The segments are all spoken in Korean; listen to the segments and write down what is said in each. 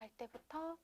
할 때부터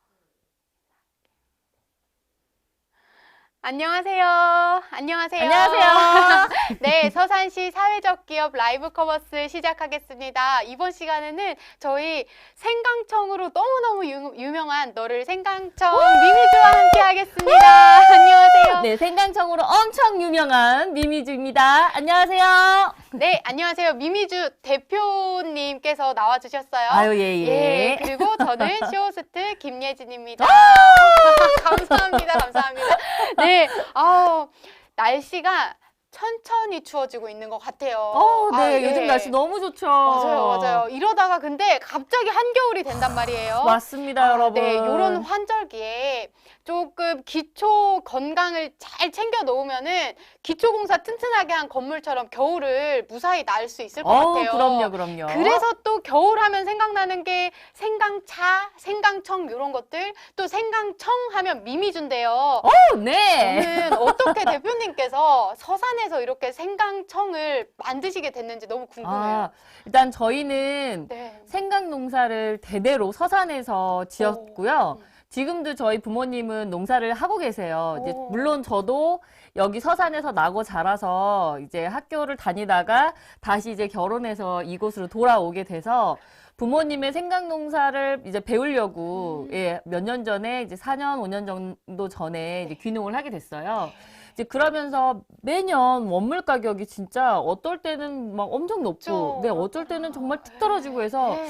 안녕하세요. 안녕하세요. 안녕하세요. 네, 서산시 사회적 기업 라이브 커머스 시작하겠습니다. 이번 시간에는 저희 생강청으로 너무너무 유, 유명한 너를 생강청 미미주와 함께 하겠습니다. 안녕하세요. 네, 생강청으로 엄청 유명한 미미주입니다. 안녕하세요. 네, 안녕하세요. 미미주 대표님께서 나와주셨어요. 아유, 예, 예. 예, 그리고 저는 쇼호스트 김예진입니다. 감사합니다, 감사합니다. 네, 아우, 날씨가 천천히 추워지고 있는 것 같아요. 어, 네, 아, 예. 요즘 날씨 너무 좋죠. 맞아요, 맞아요. 이러다가 근데 갑자기 한겨울이 된단 말이에요. 맞습니다, 아, 여러분. 네, 이런 환절기에 조금 기초 건강을 잘 챙겨 놓으면은 기초 공사 튼튼하게 한 건물처럼 겨울을 무사히 날수 있을 것 어우, 같아요. 그럼요, 그럼요. 그래서 또 겨울 하면 생각나는 게 생강차, 생강청 이런 것들, 또 생강청 하면 미미주인데요. 어, 네. 저는 어떻게 대표님께서 서산에서 이렇게 생강청을 만드시게 됐는지 너무 궁금해요. 아, 일단 저희는 네. 생강 농사를 대대로 서산에서 지었고요. 음. 지금도 저희 부모님은 농사를 하고 계세요. 이제 오. 물론 저도 여기 서산에서 나고 자라서 이제 학교를 다니다가 다시 이제 결혼해서 이곳으로 돌아오게 돼서 부모님의 생강 농사를 이제 배우려고 음. 예, 몇 년 전에 이제 4년, 5년 정도 전에 이제 귀농을 하게 됐어요. 이제 그러면서 매년 원물 가격이 진짜 어떨 때는 막 엄청 높고. 네, 어쩔 때는 정말 툭 떨어지고 해서 네.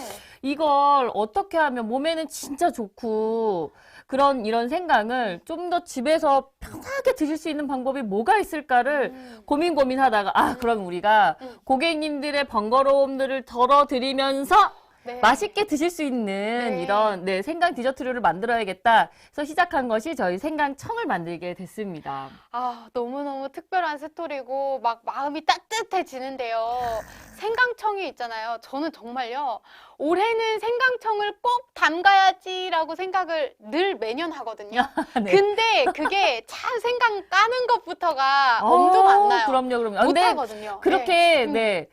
이걸 어떻게 하면 몸에는 진짜 좋고 그런 이런 생강을 좀 더 집에서 편하게 드실 수 있는 방법이 뭐가 있을까를 음. 고민 고민하다가 아 그럼 우리가 음. 고객님들의 번거로움들을 덜어드리면서 네. 맛있게 드실 수 있는 네. 이런 네 생강 디저트류를 만들어야겠다 해서 시작한 것이 저희 생강청을 만들게 됐습니다. 아, 너무너무 특별한 스토리고 막 마음이 따뜻해지는데요. 생강청이 있잖아요. 저는 정말요. 올해는 생강청을 꼭 담가야지라고 생각을 늘 매년 하거든요. 네. 근데 그게 참 생강 까는 것부터가 엄두가 안 어, 나요. 그럼요, 그럼요. 못 근데 하거든요. 그렇게 네. 음. 네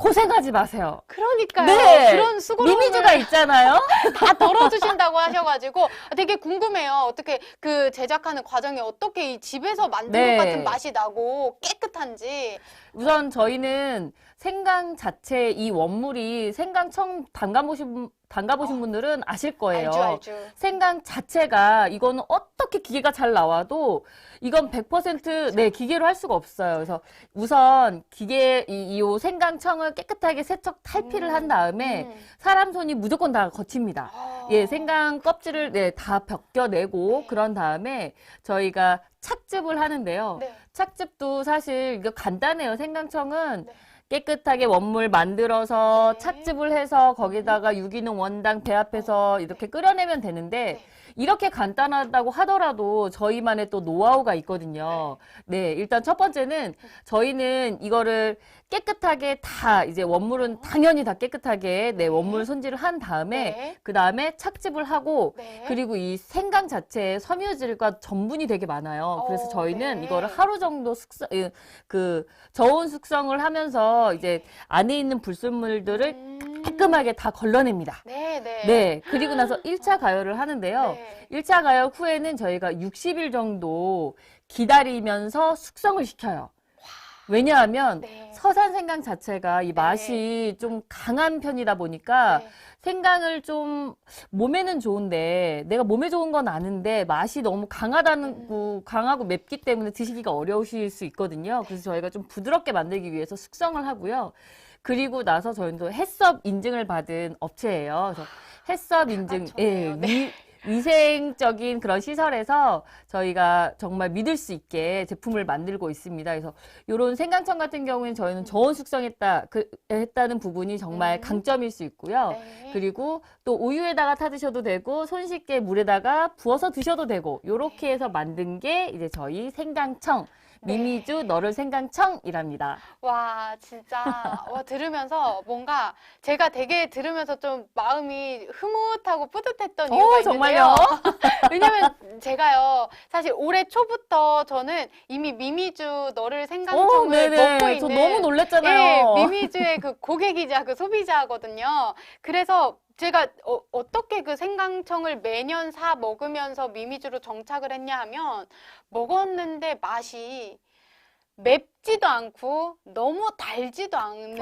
고생하지 마세요. 그러니까요. 네. 그런 수고로움을 미미주가 있잖아요. 다 덜어주신다고 하셔가지고 되게 궁금해요. 어떻게 그 제작하는 과정이 어떻게 이 집에서 만든 네. 것 같은 맛이 나고 깨끗한지. 우선 저희는 생강 자체 이 원물이 생강청 담가보신 분- 담가보신 분들은 아실 거예요. 알죠, 알죠. 생강 자체가 이거는 어떻게 기계가 잘 나와도 이건 100% 네, 기계로 할 수가 없어요. 그래서 우선 기계 이, 이 생강청을 깨끗하게 세척 탈피를 음. 한 다음에 음. 사람 손이 무조건 다 거칩니다. 아. 예, 생강 껍질을 네, 다 벗겨내고 네. 그런 다음에 저희가 착즙을 하는데요. 네. 착즙도 사실 이거 간단해요. 생강청은 네. 깨끗하게 원물 만들어서 네. 착즙을 해서 거기다가 유기농 원당 배합해서 이렇게 끓여내면 되는데 네. 이렇게 간단하다고 하더라도 저희만의 또 노하우가 있거든요. 네, 일단 첫 번째는 저희는 이거를 깨끗하게 다 이제 원물은 당연히 다 깨끗하게 네, 원물 손질을 한 다음에 네. 그 다음에 착즙을 하고 네. 그리고 이 생강 자체에 섬유질과 전분이 되게 많아요. 그래서 어, 저희는 네. 이거를 하루 정도 숙성, 예, 그 저온 숙성을 하면서 이제 안에 있는 불순물들을 음. 깔끔하게 다 걸러냅니다. 네, 네. 네. 그리고 나서 1차 가열을 하는데요. 네. 1차 가열 후에는 저희가 60일 정도 기다리면서 숙성을 시켜요. 왜냐하면 네. 서산 생강 자체가 이 맛이 좀 강한 편이다 보니까 네. 생강을 좀 몸에는 좋은데 내가 몸에 좋은 건 아는데 맛이 너무 강하다는 음. 거 강하고 맵기 때문에 드시기가 어려우실 수 있거든요. 그래서 저희가 좀 부드럽게 만들기 위해서 숙성을 하고요. 그리고 나서 저희는 또 햇섭 인증을 받은 업체예요. 그래서 햇섭 인증, 예. 네. 위, 위생적인 그런 시설에서 저희가 정말 믿을 수 있게 제품을 만들고 있습니다. 그래서 이런 생강청 같은 경우에는 저희는 저온 숙성했다, 그, 했다는 부분이 정말 음. 강점일 수 있고요. 네. 그리고 또 우유에다가 타 드셔도 되고 손쉽게 물에다가 부어서 드셔도 되고 요렇게 해서 만든 게 이제 저희 생강청 네. 미미주 너를 생강청이랍니다. 와, 진짜, 와, 들으면서 뭔가 제가 되게 들으면서 좀 마음이 흐뭇하고 뿌듯했던 이유가 오 있는데요. 정말요? 왜냐면 제가요, 사실 올해 초부터 저는 이미 미미주 너를 오 생강청을 먹고. 있는 저 너무 놀랬잖아요. 예, 미미주의 그 고객이자 그 소비자거든요. 그래서 제가 어, 어떻게 그 생강청을 매년 사 먹으면서 미미즈로 정착을 했냐 하면 먹었는데 맛이 맵지도 않고 너무 달지도 않는데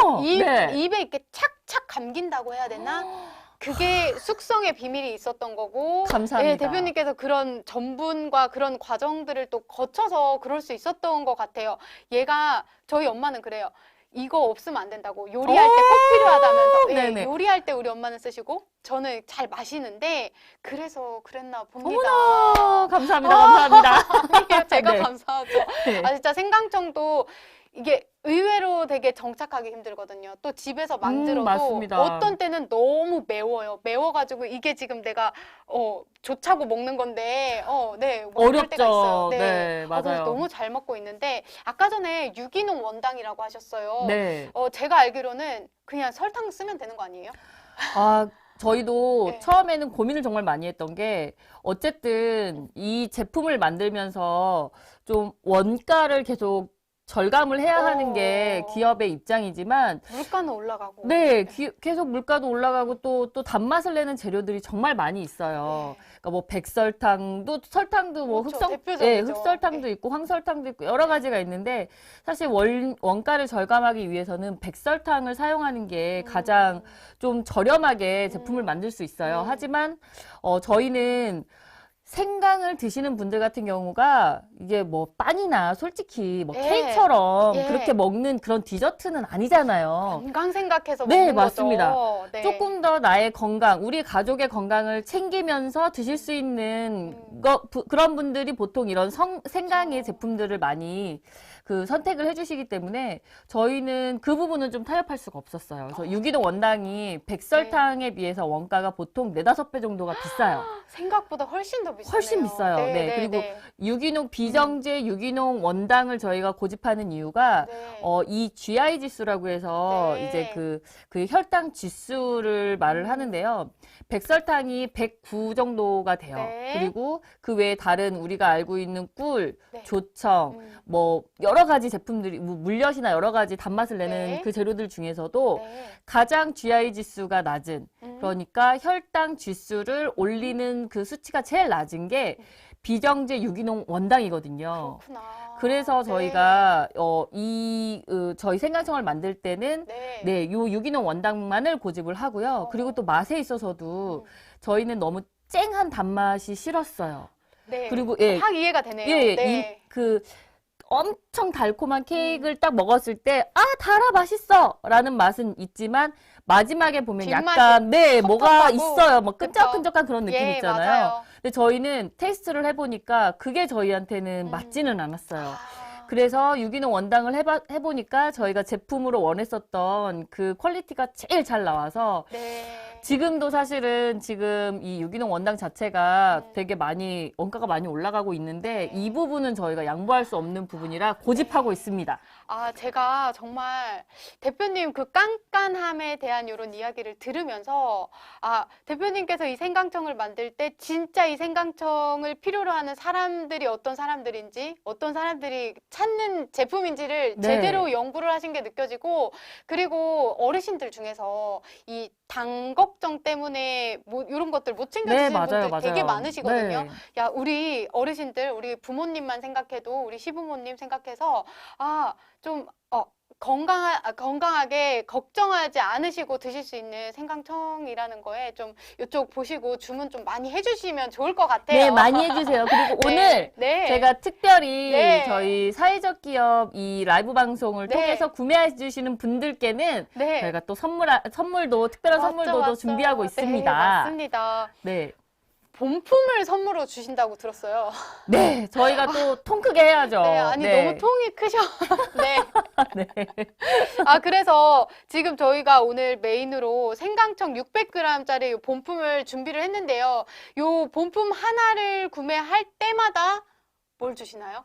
뭐가 입, 네. 입에 이렇게 착착 감긴다고 해야 되나? 그게 숙성의 비밀이 있었던 거고 감사합니다. 예, 대표님께서 그런 전분과 그런 과정들을 또 거쳐서 그럴 수 있었던 것 같아요. 얘가 저희 엄마는 그래요. 이거 없으면 안 된다고 요리할 때 꼭 필요하다면서 예, 네네. 요리할 때 우리 엄마는 쓰시고 저는 잘 마시는데 그래서 그랬나 봅니다. 어머나 감사합니다. 감사합니다. 아니에요. 제가 네. 감사하죠. 네. 아 진짜 생강청도 이게 의외로 되게 정착하기 힘들거든요. 또 집에서 만들어도 음, 맞습니다. 어떤 때는 너무 매워요. 매워가지고 이게 지금 내가 어 좋자고 먹는 건데 어네 때가 있어요. 어렵죠. 네, 어, 그래서 맞아요. 너무 잘 먹고 있는데 아까 전에 유기농 원당이라고 하셨어요. 네. 어 제가 알기로는 그냥 설탕 쓰면 되는 거 아니에요? 아, 저희도 네. 처음에는 고민을 정말 많이 했던 게 어쨌든 이 제품을 만들면서 좀 원가를 계속 절감을 해야 하는 게 어. 기업의 입장이지만 물가는 올라가고. 네, 기- 계속 물가도 올라가고 또, 또 단맛을 내는 재료들이 정말 많이 있어요. 네. 그러니까 뭐 백설탕도 설탕도 뭐 그렇죠. 흑성 대표적이죠. 예, 흑설탕도 있고 황설탕도 있고 여러 가지가 있는데 사실 원, 원가를 절감하기 위해서는 백설탕을 사용하는 게 가장 좀 저렴하게 제품을 음. 만들 수 있어요. 음. 하지만 어 저희는 생강을 드시는 분들 같은 경우가 이게 뭐 빵이나 솔직히 뭐 예. 케이크처럼 예. 그렇게 먹는 그런 디저트는 아니잖아요. 건강 생각해서 네, 먹는 맞습니다. 거죠. 네. 조금 더 나의 건강, 우리 가족의 건강을 챙기면서 드실 수 있는 음. 거, 부- 그런 분들이 보통 이런 성, 생강의 그렇죠. 제품들을 많이 그 선택을 해주시기 때문에 저희는 그 부분은 좀 타협할 수가 없었어요. 그래서 유기농 원당이 백설탕에 비해서 원가가 보통 네다섯 배 정도가 비싸요. 생각보다 훨씬 더 비싸요. 훨씬 비싸요. 네, 그리고 유기농 비정제 유기농 원당을 저희가 고집하는 이유가 어, 이 GI 지수라고 해서 네. 이제 그, 그 혈당 지수를 말을 음. 하는데요. 백설탕이 109 정도가 돼요. 네. 그리고 그 외에 다른 우리가 알고 있는 꿀, 네. 조청, 음. 뭐 여러 가지 제품들이 뭐 물엿이나 여러 가지 단맛을 내는 네. 그 재료들 중에서도 네. 가장 GI 지수가 낮은 음. 그러니까 혈당 지수를 올리는 그 수치가 제일 낮은 게 비정제 유기농 원당이거든요. 그렇구나. 그래서 네. 저희가 어, 이 어, 저희 생강청을 만들 때는 네. 네, 요 유기농 원당만을 고집을 하고요. 어. 그리고 또 맛에 있어서도 음. 저희는 너무 쨍한 단맛이 싫었어요. 네. 그리고 예, 확 이해가 되네요. 예, 예, 네. 이, 그 엄청 달콤한 케이크를 딱 먹었을 때, 아, 달아, 맛있어! 라는 맛은 있지만, 마지막에 보면 약간, 네, 뭐가 있어요. 뭐? 끈적끈적한 그런 느낌 예, 있잖아요. 맞아요. 근데 저희는 테스트를 해보니까, 그게 저희한테는 음. 맞지는 않았어요. 아, 그래서 유기농 원당을 해봐, 해보니까 저희가 제품으로 원했었던 그 퀄리티가 제일 잘 나와서, 네. 지금도 사실은 지금 이 유기농 원당 자체가 음. 되게 많이 원가가 많이 올라가고 있는데 네. 이 부분은 저희가 양보할 수 없는 부분이라 고집하고 있습니다. 아, 제가 정말 대표님 그 깐깐함에 대한 이런 이야기를 들으면서 아, 대표님께서 이 생강청을 만들 때 진짜 이 생강청을 필요로 하는 사람들이 어떤 사람들인지 어떤 사람들이 찾는 제품인지를 네. 제대로 연구를 하신 게 느껴지고 그리고 어르신들 중에서 이 당 걱정 때문에 뭐 이런 것들 못 챙겨 네, 맞아요, 분들 되게 맞아요. 많으시거든요. 네. 야, 우리 어르신들, 우리 부모님만 생각해도, 우리 시부모님 생각해서, 아, 좀, 어, 건강하, 아, 건강하게 걱정하지 않으시고 드실 수 있는 생강청이라는 거에 좀 이쪽 보시고 주문 좀 많이 해주시면 좋을 것 같아요. 네, 많이 해주세요. 그리고 네, 오늘 네. 제가 특별히 네. 저희 사회적 기업 이 라이브 방송을 네. 통해서 구매해 주시는 분들께는 네. 저희가 또 선물, 선물도, 특별한 맞죠, 선물도 맞죠. 준비하고 네, 있습니다. 맞습니다. 네. 본품을 선물로 주신다고 들었어요. 네, 저희가 또 통 크게 해야죠. 네, 아니 네. 너무 통이 크셔. 네. 네. 아, 그래서 지금 저희가 오늘 메인으로 생강청 600g짜리 본품을 준비를 했는데요. 요 본품 하나를 구매할 때마다 뭘 주시나요?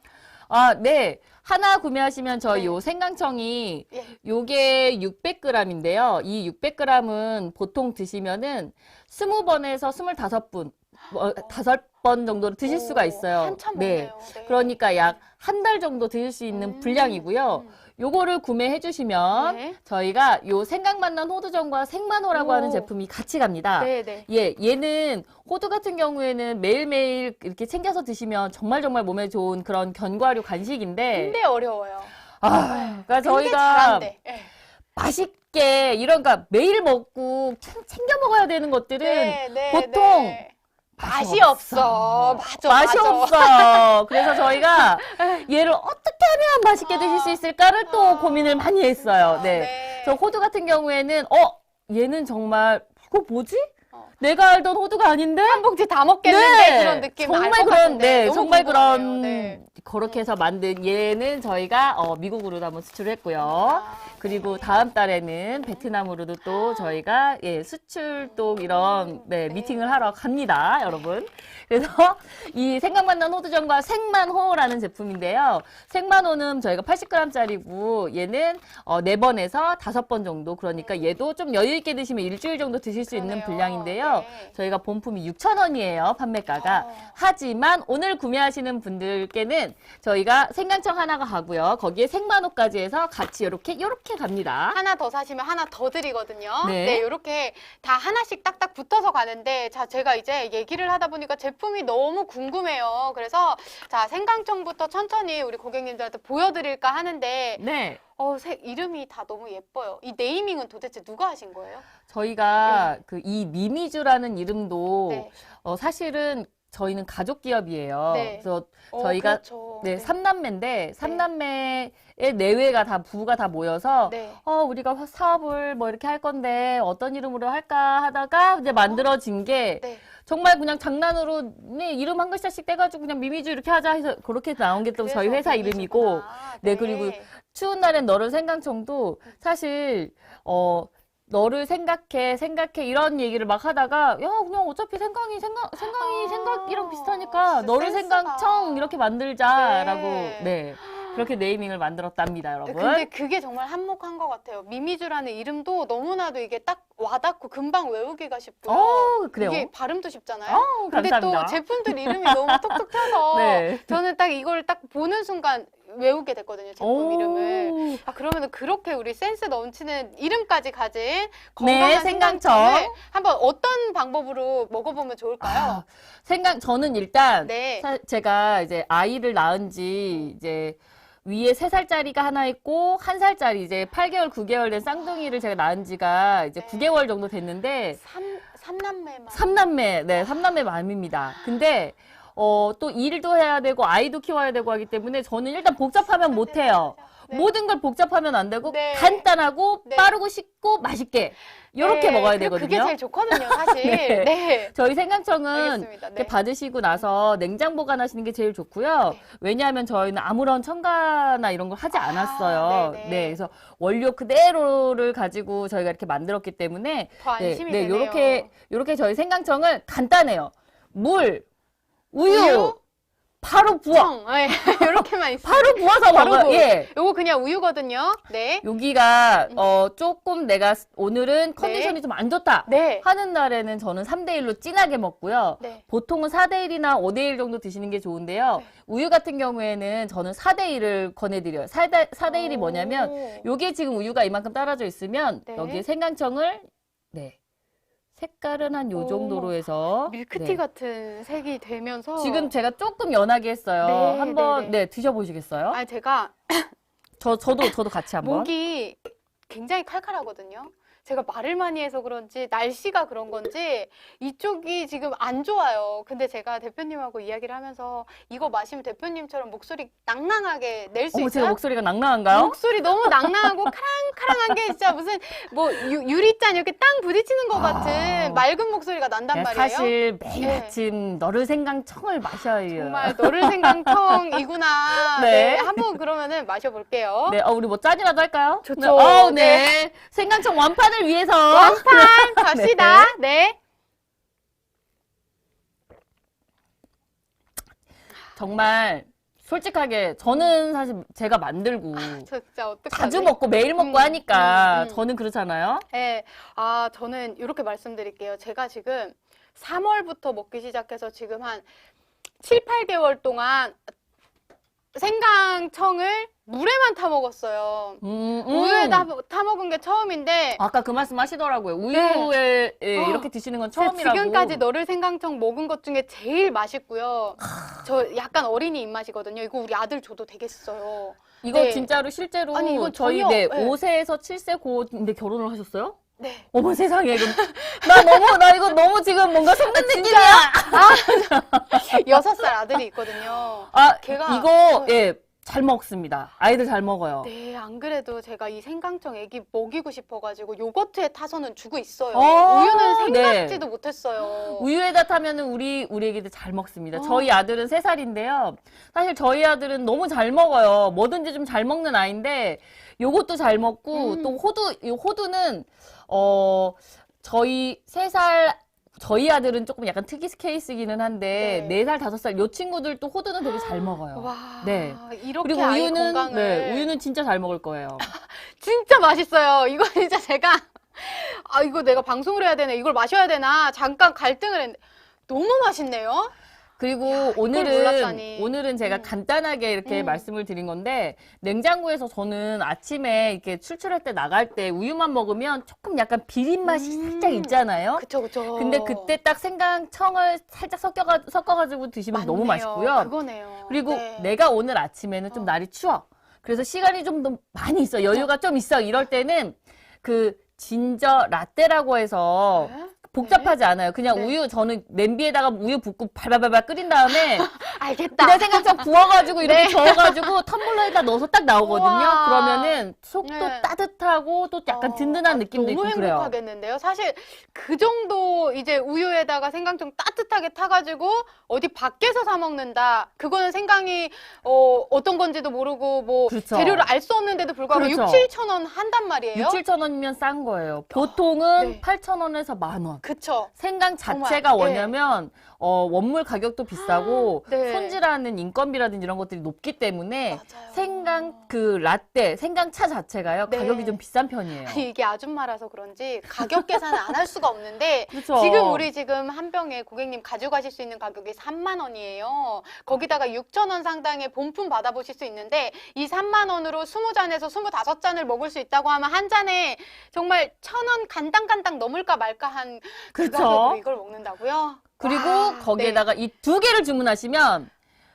아, 네. 하나 구매하시면 저희 네. 요 생강청이 예. 요게 600g인데요. 이 600g은 보통 드시면은 20번에서 25분, 어, 다섯 번 정도로 드실 수가 오, 있어요. 한참 네. 먹네요. 네. 그러니까 약 한 달 정도 드실 수 있는 음, 분량이고요. 음. 요거를 구매해 주시면 네. 저희가 요 생강만난 호두전과 생만호라고 오. 하는 제품이 같이 갑니다. 네, 네. 예, 얘는 호두 같은 경우에는 매일매일 이렇게 챙겨서 드시면 정말 정말 몸에 좋은 그런 견과류 간식인데 근데 어려워요. 아, 그러니까 근데 저희가. 예. 맛있게 이런 그러니까 매일 먹고 참 챙겨 먹어야 되는 것들은 네, 네, 보통 네. 맛이 없어. 맞아, 맛이 맞아. 없어. 그래서 저희가 얘를 어떻게 하면 맛있게 드실 수 있을까를 또 아. 고민을 많이 했어요. 네. 네. 저 호두 같은 경우에는 어 얘는 정말 이거 뭐지? 어. 내가 알던 호두가 아닌데? 한 봉지 다 먹겠는데 그런 느낌 정말 알것 그런 같은데 네 너무 정말 궁금하네요. 그런 네. 그렇게 해서 만든 얘는 저희가 어, 미국으로도 한번 수출을 했고요. 아, 그리고 다음 달에는 베트남으로도 또 저희가 예, 수출동 이런 네, 네. 미팅을 하러 갑니다, 여러분. 그래서 이 생강만난 호두전과 생만호라는 제품인데요. 생만호는 저희가 80g짜리고 얘는 어, 4번에서 5번 정도 그러니까 얘도 좀 여유 있게 드시면 일주일 정도 드실 수 있는 그러네요. 분량인데요. 네. 저희가 본품이 6,000원이에요, 판매가가. 어. 하지만 오늘 구매하시는 분들께는 저희가 생강청 하나가 가고요. 거기에 생만호까지 해서 같이 이렇게 이렇게 갑니다. 하나 더 사시면 하나 더 드리거든요. 네. 네. 이렇게 다 하나씩 딱딱 붙어서 가는데, 자, 제가 이제 얘기를 하다 보니까 제품이 너무 궁금해요. 그래서, 자, 생강청부터 천천히 우리 고객님들한테 보여드릴까 하는데, 네. 어, 색, 이름이 다 너무 예뻐요. 이 네이밍은 도대체 누가 하신 거예요? 저희가 그이 미미주라는 이름도 네. 어, 사실은 저희는 가족 기업이에요. 네. 그래서 어, 저희가 그렇죠. 네, 삼남매인데 삼남매의 내외가 다 부부가 다 모여서 네. 어, 우리가 화- 사업을 뭐 이렇게 할 건데 어떤 이름으로 할까 하다가 이제 만들어진 게 네. 정말 그냥 장난으로 네, 이름 한 글자씩 떼가지고 그냥 미미주 이렇게 하자 해서 그렇게 나온 게 또 저희 회사 이름이고 미미주구나. 네, 그리고 추운 날엔 너를 생강청도 사실 어 너를 생각해 생각해 이런 얘기를 막 하다가 야 그냥 어차피 생강이 생각 생강이 아, 생각이랑 비슷하니까 진짜 너를. 생강청 이렇게 만들자라고 네. 네 그렇게 네이밍을 만들었답니다 여러분. 근데 그게 정말 한몫한 것 같아요. 미미주라는 이름도 너무나도 이게 딱 와닿고 금방 외우기가 쉽고요. 어 그래요. 이게 발음도 쉽잖아요. 어 근데 감사합니다. 또 제품들 이름이 너무 톡톡 튀어서 네. 저는 딱 이걸 딱 보는 순간 외우게 됐거든요. 제품 오. 이름을. 아 그러면 그렇게 우리 센스 넘치는 이름까지 가진 건강한 네, 생강청. 한번 어떤 방법으로 먹어보면 좋을까요? 아, 생강 저는 일단 네. 사- 제가 이제 아이를 낳은 지 이제 위에 세살짜리가 하나 있고 한살짜리 이제 8개월, 9개월 된 쌍둥이를 제가 낳은 지가 이제 네. 9개월 정도 됐는데 삼 삼남매만. 삼남매, 네, 삼남매 맘입니다. 근데 어, 또 일도 해야 되고 아이도 키워야 되고 하기 때문에 저는 일단 복잡하면 못 해요. 네. 모든 걸 복잡하면 안 되고 네. 간단하고 네. 빠르고 쉽고 맛있게 이렇게 네, 먹어야 되거든요. 그게 제일 좋거든요, 사실. 네. 네. 저희 생강청은 네. 받으시고 나서 냉장 보관하시는 게 제일 좋고요. 네. 왜냐하면 저희는 아무런 첨가나 이런 걸 하지 아, 않았어요. 네네. 네, 그래서 원료 그대로를 가지고 저희가 이렇게 만들었기 때문에 더 네, 안심이 네, 되네요. 요렇게 요렇게 저희 생강청을 간단해요. 물, 우유, 우유? 바로 부어. 청, 네. 이렇게만 있어요. 바로 부어서 바로 먹어요. 부어. 예. 요거 그냥 우유거든요. 네. 여기가 음. 어 조금 내가 오늘은 컨디션이 좀 안 좋다 네. 하는 날에는 저는 3대 1로 진하게 먹고요. 네. 보통은 4대 1이나 5대 1 정도 드시는 게 좋은데요. 네. 우유 같은 경우에는 저는 4대 1을 권해 드려요. 4대, 4대 1이 뭐냐면, 오. 요게 지금 우유가 이만큼 따라져 있으면, 네. 여기에 생강청을, 네. 색깔은 한요 오. 정도로 해서. 밀크티 네. 같은 색이 되면서 지금 제가 조금 연하게 했어요. 네, 한번, 네, 네, 네. 드셔보시겠어요? 아 제가 저, 저도, 저도 같이 한번. 목이 굉장히 칼칼하거든요. 제가 말을 많이 해서 그런지 날씨가 그런 건지 이쪽이 지금 안 좋아요. 근데 제가 대표님하고 이야기를 하면서 이거 마시면 대표님처럼 목소리 낭낭하게 낼수 어머, 제가 있어요? 목소리가 낭낭한가요? 목소리 너무 낭낭하고 카랑카랑한 게 진짜 무슨 뭐 유, 유리잔 이렇게 땅 부딪히는 것 같은 아. 맑은 목소리가 난단 네, 말이에요. 사실 매일 네. 아침 너를 생강청을 마셔야 해요. 정말 너를 생강청이구나. 네. 네. 한번 그러면은 마셔볼게요. 네, 어, 우리 뭐 짠이라도 할까요? 좋죠. 네, 어, 네. 생강청 완판 을 위해서. 완판 갑시다. 네. 정말 솔직하게 저는 사실 제가 만들고 저 진짜 어떡하지? 자주 먹고 매일 먹고 음, 하니까 음, 음. 저는 그렇잖아요. 네. 아, 저는 이렇게 말씀드릴게요. 제가 지금 3월부터 먹기 시작해서 지금 한 7, 8개월 동안 생강청을 물에만 타 먹었어요. 음, 음. 우유에다 타 먹은 게 처음인데 아까 그 말씀 하시더라고요. 우유에 예, 어. 이렇게 드시는 건 처음이라고. 지금까지 너를 생강청 먹은 것 중에 제일 맛있고요. 저 약간 어린이 입맛이거든요. 이거 우리 아들 줘도 되겠어요. 이거 네. 진짜로 실제로 아니, 이건 저희 전혀- 네, 네. 5세에서 7세 고인데 결혼을 하셨어요? 네. 어머 세상에 이거 나 너무 나 이거 너무 지금 뭔가 속는 느낌이야. 여섯 살 아들이 있거든요. 아 걔가- 이거 예잘 먹습니다. 아이들 잘 먹어요. 네, 안 그래도 제가 이 생강청 애기 먹이고 싶어가지고 요거트에 타서는 주고 있어요. 어, 우유는 네. 생각지도 못했어요. 우유에다 타면은 우리 우리 애기들 잘 먹습니다. 어. 저희 아들은 세살인데요 사실 저희 아들은 너무 잘 먹어요. 뭐든지 좀 잘 먹는 아이인데 요것도 잘 먹고 음. 또 호두 이 호두는 어 저희 세 살 저희 아들은 조금 약간 특이 케이스기는 한데 네. 네 살 다섯 살 요 친구들도 호두는 되게 잘 먹어요. 와, 네. 이렇게 그리고 아이 우유는 건강을 네, 우유는 진짜 잘 먹을 거예요. 진짜 맛있어요. 이거 진짜 제가 아 이거 내가 방송을 해야 되나 이걸 마셔야 되나 잠깐 갈등을 했는데 너무 맛있네요. 그리고 오늘은 몰랐다니. 오늘은 제가 음. 간단하게 이렇게 음. 말씀을 드린 건데 냉장고에서 저는 아침에 이렇게 출출할 때 나갈 때 우유만 먹으면 조금 약간 비린 맛이 음. 살짝 있잖아요. 그쵸 그쵸. 근데 그때 딱 생강청을 살짝 섞여가, 섞어가지고 드시면 너무 맞네요. 맛있고요. 그거네요. 그리고 네. 내가 오늘 아침에는 좀 어. 날이 추워. 그래서 시간이 좀 더 많이 있어. 여유가 좀 있어. 이럴 때는 그 진저 라떼라고 해서 네? 복잡하지 않아요. 그냥 네. 우유 저는 냄비에다가 우유 붓고 발발발발 끓인 다음에 알겠다. 그냥 생강청 부어가지고 이렇게 네. 저어가지고 텀블러에다 넣어서 딱 나오거든요. 우와. 그러면은 속도 네. 따뜻하고 또 약간 어, 든든한 아, 느낌도 너무 있고 그래요. 행복하겠는데요. 사실 그 정도 이제 우유에다가 생강청 따뜻하게 타가지고 어디 밖에서 사 먹는다. 그거는 생강이 어, 어떤 건지도 모르고 뭐 그렇죠. 재료를 알 수 없는데도 불구하고 그렇죠. 6, 7천 원 한단 말이에요. 6, 7천 원이면 싼 거예요. 보통은 네. 8천 원에서 만 원. 그쵸. 생강 정말, 자체가 예. 뭐냐면 어, 원물 가격도 비싸고 네. 손질하는 인건비라든지 이런 것들이 높기 때문에 맞아요. 생강 그 라떼, 생강차 자체가요 네. 가격이 좀 비싼 편이에요. 이게 아줌마라서 그런지 가격 계산을 안 할 수가 없는데 그렇죠. 지금 우리 지금 한 병에 고객님 가져가실 수 있는 가격이 3만 원이에요. 거기다가 6천 원 상당의 본품 받아보실 수 있는데 이 3만 원으로 20잔에서 25잔을 먹을 수 있다고 하면 한 잔에 정말 천 원 간당간당 넘을까 말까 한 그 그렇죠. 가격으로 이걸 먹는다고요? 그리고 와, 거기에다가 네. 이두 개를 주문하시면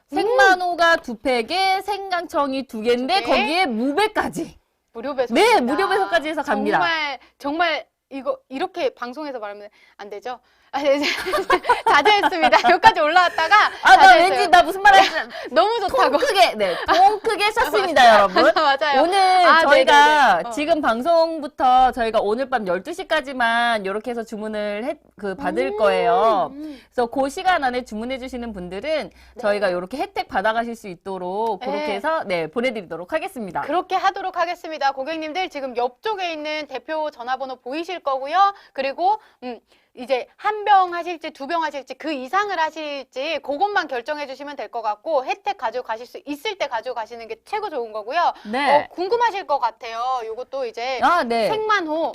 생만호가 두 팩에 생강청이 두 개인데 두 개? 거기에 무배까지. 무료 배송 네, 무료 배송까지 해서 갑니다. 정말 정말 이거 이렇게 방송에서 말하면 안 되죠? 아, 네, 자제했습니다. 여기까지 올라왔다가 아, 나 자제했어요. 왠지 나 무슨 말 할지 너무 통 좋다고. 크게, 네, 통 크게 썼습니다, 여러분. 맞아요. 오늘 아, 저희가 네네네. 어. 지금 방송부터 저희가 오늘 밤 12시까지만 이렇게 해서 주문을 해, 그 받을 거예요. 음. 그래서 그 시간 안에 주문해 주시는 분들은 저희가 이렇게 혜택 받아가실 수 있도록 그렇게 네. 해서 네, 보내드리도록 하겠습니다. 그렇게 하도록 하겠습니다. 고객님들 지금 옆쪽에 있는 대표 전화번호 보이실 거고요. 그리고 음, 이제 한 병 하실지 두 병 하실지 그 이상을 하실지 그것만 결정해 주시면 될 것 같고 혜택 가져가실 수 있을 때 가져가시는 게 최고 좋은 거고요. 네. 어, 궁금하실 것 같아요. 요것도 이제 아, 네. 생만호.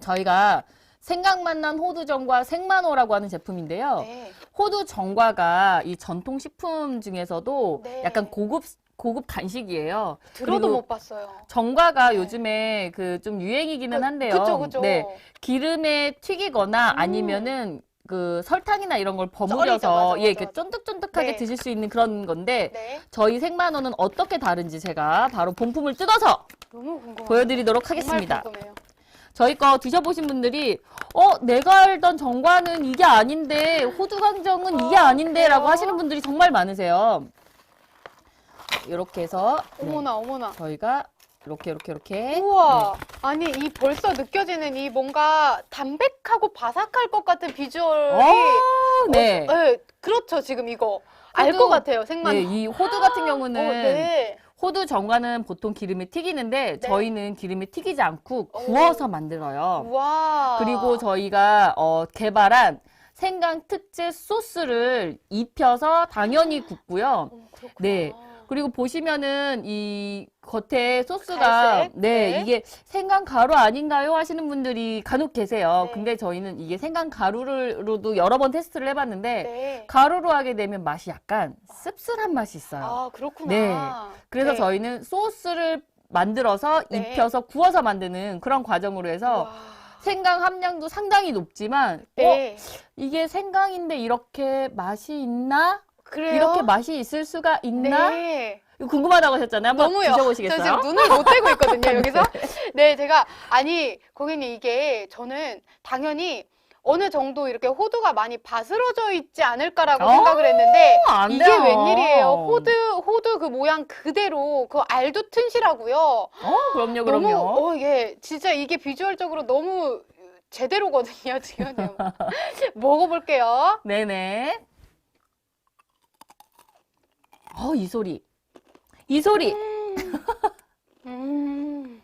저희가 생강맛 난 호두정과 생만호라고 하는 제품인데요. 네. 호두정과가 이 전통 식품 중에서도 네. 약간 고급 고급 간식이에요. 들어도 못 봤어요. 정과가 네. 요즘에 그 좀 유행이기는 그- 한데요. 그쵸, 그쵸. 네. 기름에 튀기거나 음. 아니면은 그 설탕이나 이런 걸. 버무려서 맞아, 예, 이렇게 맞아. 쫀득쫀득하게 네. 드실 수 있는 그런 건데 네. 저희 생만호는 어떻게 다른지 제가 바로 본품을 뜯어서. 보여드리도록 하겠습니다. 저희 거 드셔보신 분들이 어 내가 알던 정과는 이게 아닌데 호두강정은 이게 어, 아닌데라고 그래요? 하시는 분들이 정말 많으세요. 이렇게 해서 네, 어머나 어머나. 저희가 이렇게 이렇게 이렇게 우와. 아니 이 벌써 느껴지는 이 뭔가 담백하고 바삭할 것 같은 비주얼이 어, 네. 네, 그렇죠 지금 이거 알 호두- 것 같아요 생만. 네, 이 호두 같은 경우는 어, 네. 호두 정과는 보통 기름에 튀기는데 네. 저희는 기름에 튀기지 않고 구워서 만들어요. 우와. 그리고 저희가 어, 개발한 생강 특제 소스를 입혀서 당연히 굽고요. 어, 그렇구나. 네. 그리고 보시면은 이 겉에 소스가 갈색? 네, 네. 이게 생강 가루 아닌가요 하시는 분들이 간혹 계세요. 네. 근데 저희는 이게 생강 가루로도 여러 번 테스트를 해봤는데 네. 가루로 하게 되면 맛이 약간 씁쓸한 맛이 있어요. 아, 그렇구나. 네. 그래서 네. 저희는 소스를 만들어서 네. 입혀서 구워서 만드는 그런 과정으로 해서 와. 생강 함량도 상당히 높지만 어, 네. 이게 생강인데 이렇게 맛이 있나? 그래요? 이렇게 맛이 있을 수가 있나? 네. 이거 궁금하다고 하셨잖아요. 한번 너무요. 드셔보시겠어요? 저 지금 눈을 못 떼고 있거든요, 여기서. 네, 제가, 아니, 고객님, 이게 저는 당연히 어느 정도 이렇게 호두가 많이 바스러져 있지 않을까라고 어, 생각을 했는데, 안 이게 돼요. 웬일이에요. 호두, 호두 그 모양 그대로, 그 알도 튼실하고요. 어, 그럼요, 그럼요. 너무, 어, 예, 진짜 이게 비주얼적으로 너무 제대로거든요, 지금. 먹어볼게요. 네네. 어, 이 소리. 이 소리. 음.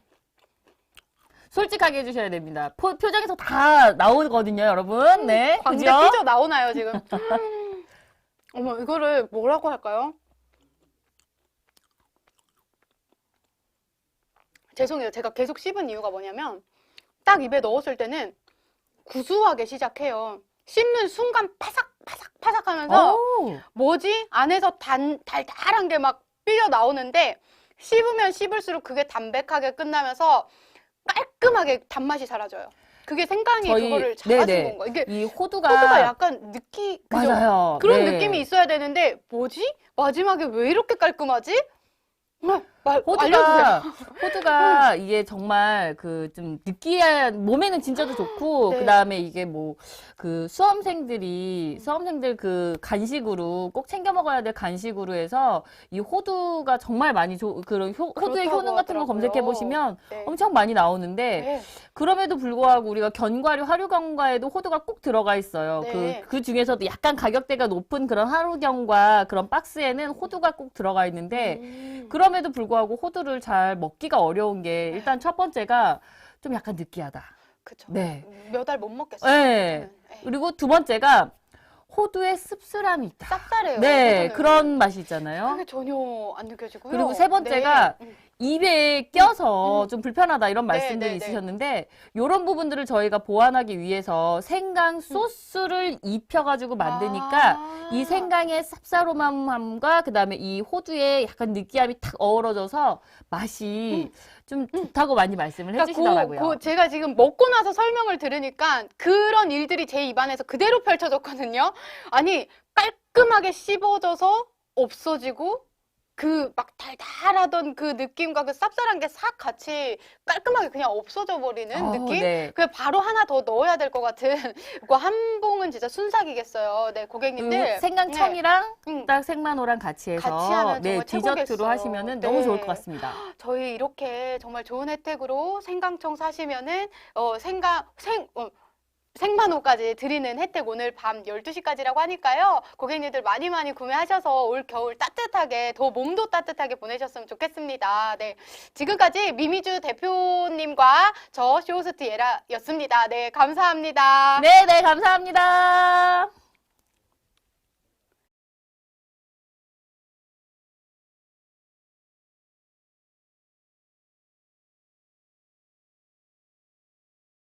솔직하게 해주셔야 됩니다. 포- 표정에서 다 나오거든요, 여러분. 네. 광대 그죠? 삐져 나오나요, 지금? 음. 어머, 이거를 뭐라고 할까요? 죄송해요. 제가 계속 씹은 이유가 뭐냐면, 딱 입에 넣었을 때는 구수하게 시작해요. 씹는 순간 파삭 파삭파삭 하면서, 오, 뭐지? 안에서 단, 달달한 게막 삐져 나오는데, 씹으면 씹을수록 그게 담백하게 끝나면서 깔끔하게 단맛이 사라져요. 그게 생강이 저희- 그거를 잡아준 네네. 건가? 이게 이 호두가. 호두가 약간 느끼 그죠? 맞아요. 그런 네. 느낌이 있어야 되는데 뭐지? 마지막에 왜 이렇게 깔끔하지? 알려주세요. 호두가 호두가 이게 정말 그 좀 느끼한 몸에는 진짜도 좋고 네. 그다음에 이게 뭐 그 수험생들이 수험생들 그 간식으로 꼭 챙겨 먹어야 될 간식으로 해서 이 호두가 정말 많이 조, 그런 효, 호두의 그렇다고 효능 같은 거 하더라고요. 검색해 보시면 네. 엄청 많이 나오는데 네. 그럼에도 불구하고 우리가 견과류, 하루경과에도 호두가 꼭 들어가 있어요. 네. 그, 그 중에서도 약간 가격대가 높은 그런 하루경과 그런 박스에는 호두가 꼭 들어가 있는데 음. 그럼에도 불구하고 호두를 잘 먹기가 어려운 게 일단 첫 번째가 좀 약간 느끼하다. 그쵸. 네. 몇알못 먹겠어요. 네. 네. 그리고 두 번째가 호두의 씁쓸함이 있다. 쌉싸래요. 네. 그런 맛이 있잖아요. 그게 전혀 안 느껴지고요. 그리고 세 번째가 네. 음. 입에 껴서 음. 좀 불편하다 이런 네, 말씀들이 네, 네. 있으셨는데 이런 부분들을 저희가 보완하기 위해서 음. 생강 소스를 입혀가지고 만드니까 아. 이 생강의 쌉싸름함과 그다음에 이 호두의 약간 느끼함이 탁 어우러져서 맛이 좀 좋다고 많이 말씀을 음. 그러니까 해주시더라고요. 그, 그 제가 지금 먹고 나서 설명을 들으니까 그런 일들이 제 입안에서 그대로 펼쳐졌거든요. 아니 깔끔하게 씹어져서 없어지고 그 막 달달하던 그 느낌과 그 쌉쌀한 게 싹 같이 깔끔하게 그냥 없어져 버리는 어, 느낌? 네. 그 바로 하나 더 넣어야 될 것 같은 그 한 봉은 진짜 순삭이겠어요. 네, 고객님들. 그리고 생강청이랑 음, 딱 생마노랑 같이 해서 같이 하면 네, 디저트로 최고겠어요. 하시면은 네. 너무 좋을 것 같습니다. 저희 이렇게 정말 좋은 혜택으로 생강청 사시면은 어 생강 생 어, 생만호까지 드리는 혜택 오늘 밤 12시까지라고 하니까요. 고객님들 많이 많이 구매하셔서 올 겨울 따뜻하게 더 몸도 따뜻하게 보내셨으면 좋겠습니다. 네. 지금까지 미미주 대표님과 저 쇼호스트 예라였습니다. 네, 감사합니다. 네, 네, 감사합니다.